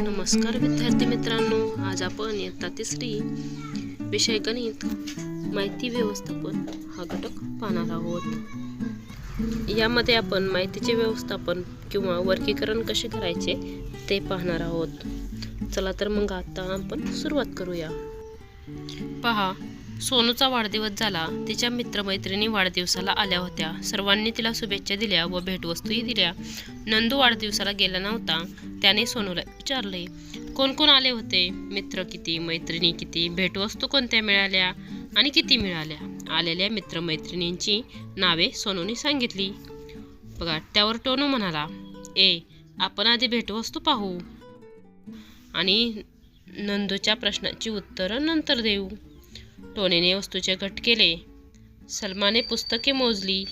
नमस्कार विद्यार्थी मित्रांनो आज आपण इयत्ता तिसरी विषय गणित माहिती व्यवस्थापन हा घटक पाहणार आहोत. यामध्ये आपण माहितीचे व्यवस्थापन किंवा वर्गीकरण कसे करायचे ते पाहणार आहोत. चला तर मग आता आपण सुरुवात करूया. पहा सोनूचा वाढदिवस झाला. तिच्या मित्रमैत्रिणी वाढदिवसाला आल्या होत्या. सर्वांनी तिला शुभेच्छा दिल्या व भेटवस्तूही दिल्या. नंदू वाढदिवसाला गेला नव्हता. त्याने सोनूला विचारले कोण कोण आले होते? मित्र किती? मैत्रिणी किती? भेटवस्तू कोणत्या मिळाल्या? आणि किती मिळाल्या? आलेल्या मित्रमैत्रिणींची नावे सोनूने सांगितली. बघा त्यावर टोनू म्हणाला ए आपण आधी भेटवस्तू पाहू. आणि नंदूच्या प्रश्नाची उत्तरं नंतर देऊ. टोनीने वस्तूचे गट केले. सलमाने पुस्तके मोजली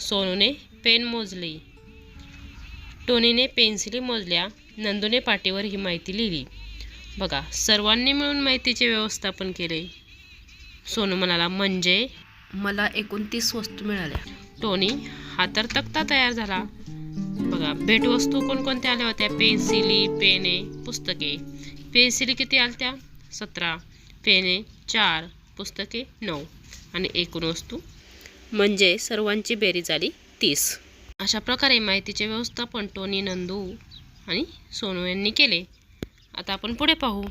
सोनूने पेन मोजले. टोनीने पेन्सिली मोजल्या नंदूने पाटीवर ही माहिती लिहिली. बघा सर्वांनी मिळून माहितीचे व्यवस्थापन केले. सोनू म्हणाला म्हणजे? मला एकोणतीस वस्तू मिळाल्या. टोनी हा तर तक्ता तयार झाला. बघा भेटवस्तू कोणकोणत्या आल्या होत्या? पेन्सिली पेने पुस्तके. पेन्सिली किती आल्या सतरा. पेने चार. पुस्तके नऊ आणि एकूण वस्तू म्हणजे सर्वांची बेरीज आली तीस. अशा प्रकारे माहितीचे व्यवस्थापन टोनी नंदू आणि सोनू यांनी केले. आता आपण पुढे पाहू.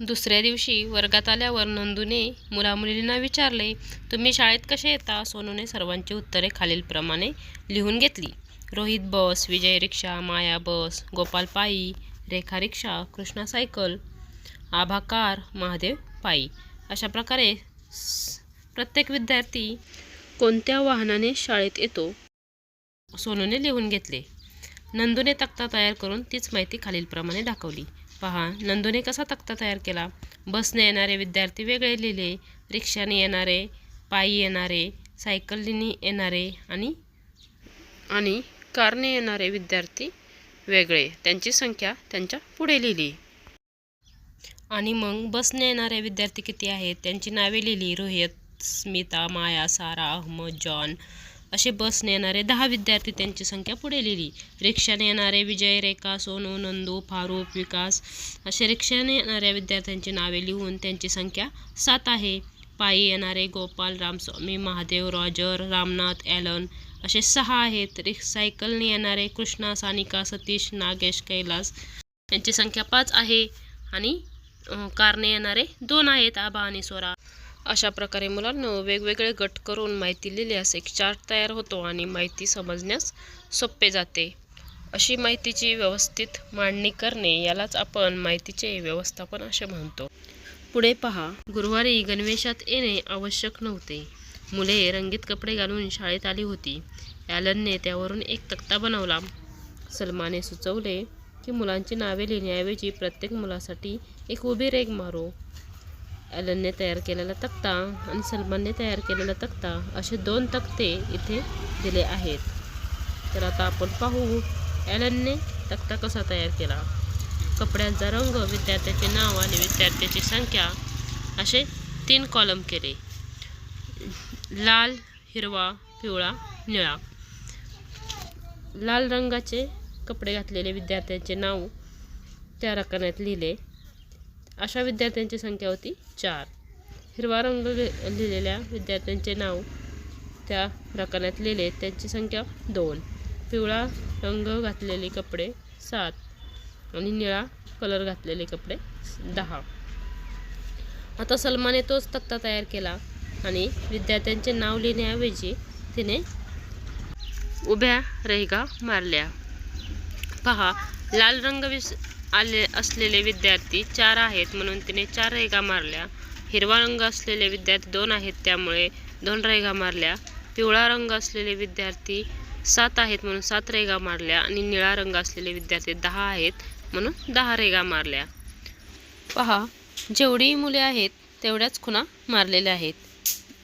दुसऱ्या दिवशी वर्गात आल्यावर नंदूने मुलामुलींना विचारले तुम्ही शाळेत कसे येता? सोनूने सर्वांची उत्तरे खालीलप्रमाणे लिहून घेतली. रोहित बस विजय रिक्षा माया बस गोपाल पायी रेखा रिक्षा कृष्णा सायकल आभा कार महादेव पायी. अशा प्रकारे प्रत्येक विद्यार्थी कोणत्या वाहनाने शाळेत येतो सोनूने लिहून घेतले. नंदूने तक्ता तयार करून तीच माहिती खालीलप्रमाणे दाखवली. पहा नंदूने कसा तक्ता तयार केला? बसने येणारे विद्यार्थी वेगळे लिहिले. रिक्षाने येणारे पायी येणारे सायकलीने येणारे आणि आणि कारने येणारे विद्यार्थी वेगळे. त्यांची संख्या त्यांच्या पुढे लिहिली. आणि मग बसने येणारे विद्यार्थी किती आहेत? त्यांची नावे लिहिली. रोहित स्मिता माया सारा अहमद जॉन असे बसने येणारे दहा विद्यार्थी त्यांची संख्या पुढे लिहिली. रिक्षाने येणारे विजय रेखा सोनू नंदू फारूक विकास असे रिक्षाने येणाऱ्या विद्यार्थ्यांची नावे लिहून त्यांची संख्या सात आहे. पायी येणारे गोपाल रामस्वामी महादेव रॉजर रामनाथ ॲलन असे सहा आहेत. रिक सायकलने येणारे कृष्णा सानिका सतीश नागेश कैलास त्यांची संख्या पाच आहे. आणि कारणे येणारे. दोन आहेत आबा आणि स्वरा अशा प्रकारे मुलांना वेगवेगळे गट करून माहिती लिहिल्यास एक चार्ट तयार होतो आणि माहिती समजण्यास सोपे जाते. अशी माहितीची व्यवस्थित मांडणी करणे यालाच आपण माहितीचे व्यवस्थापन असे म्हणतो. पुढे पहा. गुरुवारी गणवेशात येणे आवश्यक नव्हते. मुले रंगीत कपडे घालून शाळेत आली होती. ॲलनने त्यावरून एक तक्ता बनवला. सलमाने सुचवले की मुलांची नावे लिहिण्याऐवजी प्रत्येक मुलासाठी एक उभी रेग मारू. ॲलनने तयार केलेला तक्ता आणि सलमानने तयार केलेला तक्ता असे दोन तक्ते इथे दिले आहेत. तर आता आपण पाहू ॲलनने तक्ता कसा तयार केला. कपड्यांचा रंग विद्यार्थ्याचे नाव आणि विद्यार्थ्याची संख्या असे तीन कॉलम केले. लाल हिरवा पिवळा निळा. लाल रंगाचे कपडे घातलेले विद्यार्थ्यांचे नाव त्या रकान्यात लिहिले. अशा विद्यार्थ्यांची संख्या होती चार. हिरवा रंग लि- लिहिलेल्या विद्यार्थ्यांचे नाव त्या रकान्यात लिहिले. त्यांची संख्या दोन. पिवळा रंग घातलेले कपडे सात आणि निळा कलर घातलेले कपडे दहा. आता सलमाने तोच तक्ता तयार केला आणि विद्यार्थ्यांचे नाव लिहिण्याऐवजी तिने उभ्या रेगा मारल्या. पहा लाल रंग विस आले असलेले विद्यार्थी चार आहेत म्हणून तिने चार रेगा मारल्या. हिरवा रंग असलेले विद्यार्थी दोन आहेत त्यामुळे दोन रेगा मारल्या. पिवळा रंग असलेले विद्यार्थी सात आहेत म्हणून सात रेगा मारल्या आणि निळा रंग असलेले विद्यार्थी दहा आहेत म्हणून दहा रेगा मारल्या. पहा जेवढी मुले आहेत तेवढ्याच खुणा मारलेल्या आहेत.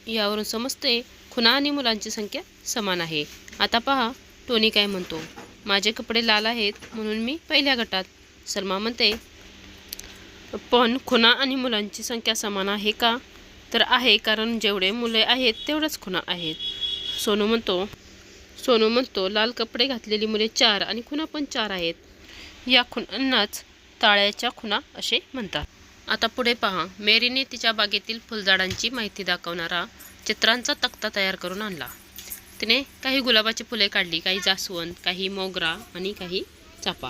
यावरून समजते खुणा आणि मुलांची संख्या समान आहे. आता पहा टोनी काय म्हणतो. माझे कपडे लाल आहेत म्हणून मी पहिल्या गटात. सलमा म्हणते पण खुणा आणि मुलांची संख्या समान आहे का? तर आहे कारण जेवढे मुले आहेत तेवढंच खुना आहेत. सोनू म्हणतो सोनू म्हणतो लाल कपडे घातलेली मुले चार आणि खुना पण चार आहेत. या खुनांनाच ताळ्याच्या खुणा असे म्हणतात. आता पुढे पहा. मेरीने तिच्या बागेतील फुलझाडांची माहिती दाखवणारा चित्रांचा तक्ता तयार करून आणला. तिने काही गुलाबाची फुले काढली काही जास्वंद काही मोगरा आणि काही चापा.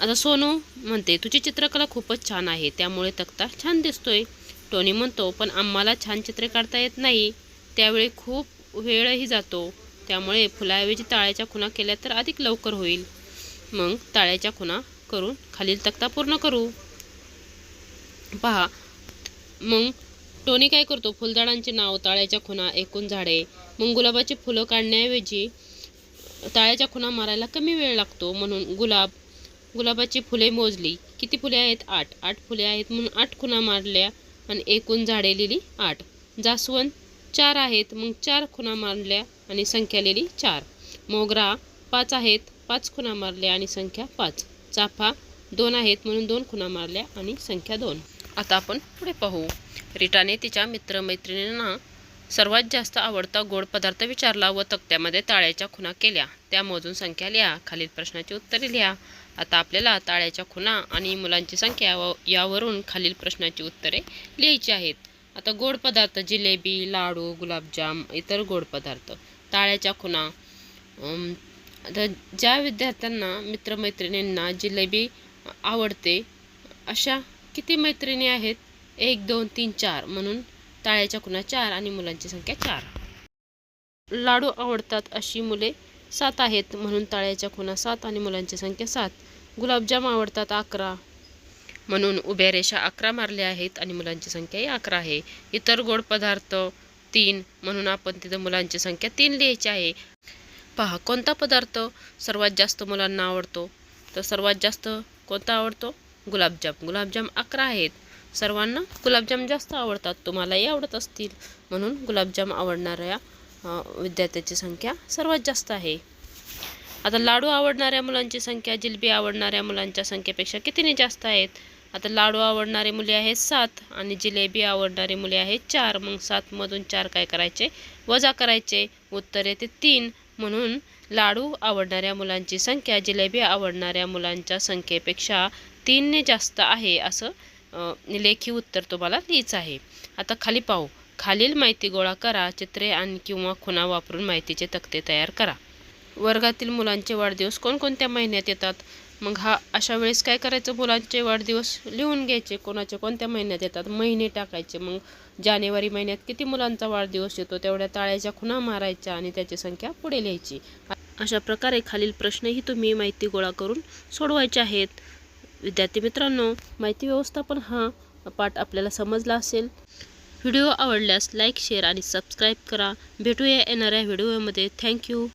आता सोनू म्हणते तुझी चित्रकला खूपच छान आहे त्यामुळे तक्ता छान दिसतोय. टोनी म्हणतो पण आम्हाला छान चित्रे काढता येत नाही. त्यावेळी खूप वेळही जातो. त्यामुळे फुलाऐवजी ताळ्याच्या खुणा केल्या तर अधिक लवकर होईल. मग ताळ्याच्या खुणा करून खालील तक्ता पूर्ण करू. पहा मग टोनी काय करतो? फुलझाडांचे नाव ताळ्याच्या खुणा एकूण झाडे मग गुलाबाची फुलं काढण्याऐवजी ताळ्याच्या खुणा मारायला कमी वेळ लागतो. म्हणून गुलाब गुलाबाची फुले मोजली. किती फुले आहेत? आठ. आठ फुले आहेत म्हणून आठ खुणा मारल्या आणि एकूण झाडे लिहिली आठ. जास्वंद चार आहेत मग चार खुणा मारल्या आणि संख्या लिहिली चार. मोगरा पाच आहेत पाच खुणा मारल्या आणि संख्या पाच. चाफा दोन आहेत म्हणून दोन खुणा मारल्या आणि संख्या दोन. आता आपण पुढे पाहू. रिटाने तिच्या मित्रमैत्रिणींना सर्वात जास्त आवडता गोड पदार्थ विचारला व तक्त्यामध्ये ताळ्याच्या खुणा केल्या. त्या मोजून संख्या लिहा. खालील प्रश्नाची उत्तरे लिहा. आता आपल्याला ताळ्याच्या खुणा आणि मुलांची संख्या व यावरून खालील प्रश्नाची उत्तरे लिहायची आहेत. आता गोड पदार्थ जिलेबी लाडू गुलाबजाम इतर गोड पदार्थ. ताळ्याच्या खुणा. आता ज्या विद्यार्थ्यांना मित्रमैत्रिणींना जिलेबी आवडते अशा किती मैत्रिणी आहेत? एक दोन तीन चार म्हणून ताळ्याच्या खुणा चार आणि मुलांची संख्या चार. लाडू आवडतात अशी मुले सात आहेत म्हणून ताळ्याच्या खुणा सात आणि मुलांची संख्या सात. गुलाबजाम आवडतात अकरा म्हणून उभ्या रेषा अकरा मारल्या आहेत आणि मुलांची संख्याही अकरा आहे. इतर गोड पदार्थ तीन म्हणून आपण तिथं मुलांची संख्या तीन लिहायची आहे. पहा कोणता पदार्थ सर्वात जास्त मुलांना आवडतो? तर सर्वात जास्त कोणता आवडतो? गुलाबजाम. गुलाबजाम अकरा आहेत. सर्वांना गुलाबजाम जास्त आवडतात. तुम्हालाही आवडत असतील. म्हणून गुलाबजाम आवडणाऱ्या विद्यार्थ्याची संख्या सर्वात जास्त आहे. आता लाडू आवडणाऱ्या मुलांची संख्या जिलबी आवडणाऱ्या मुलांच्या संख्येपेक्षा कितीने जास्त आहेत? आता लाडू आवडणारे मुले आहेत सात आणि जिलेबी आवडणारी मुले आहेत चार. मग सातमधून चार काय करायचे? वजा करायचे. उत्तर येते तीन. म्हणून लाडू आवडणाऱ्या मुलांची संख्या जिलेबी आवडणाऱ्या मुलांच्या संख्येपेक्षा तीनने जास्त आहे असं लेखी उत्तर तुम्हाला लिहायचं आहे. आता खाली पाहू. खालील माहिती गोळा करा चित्रे आणि किंवा खुणा वापरून माहितीचे तक्ते तयार करा. वर्गातील मुलांचे वाढदिवस कोणकोणत्या महिन्यात येतात? मग हा अशा वेळेस काय करायचं? मुलांचे वाढदिवस लिहून घ्यायचे. कोणाचे कोणत्या महिन्यात येतात? महिने टाकायचे. मग जानेवारी महिन्यात किती मुलांचा वाढदिवस येतो? तेवढ्या ताळ्याच्या खुणा मारायच्या आणि त्याची संख्या पुढे लिहायची. अशा प्रकारे खालील प्रश्नही तुम्ही माहिती गोळा करून सोडवायचे आहेत. विद्यार्थी मित्रांनो माहिती व्यवस्थापन हा पाठ आपल्याला समजला असेल. व्हिडिओ आवडल्यास लाईक शेअर आणि सबस्क्राईब करा. भेटूया येणाऱ्या व्हिडिओमध्ये. थँक्यू.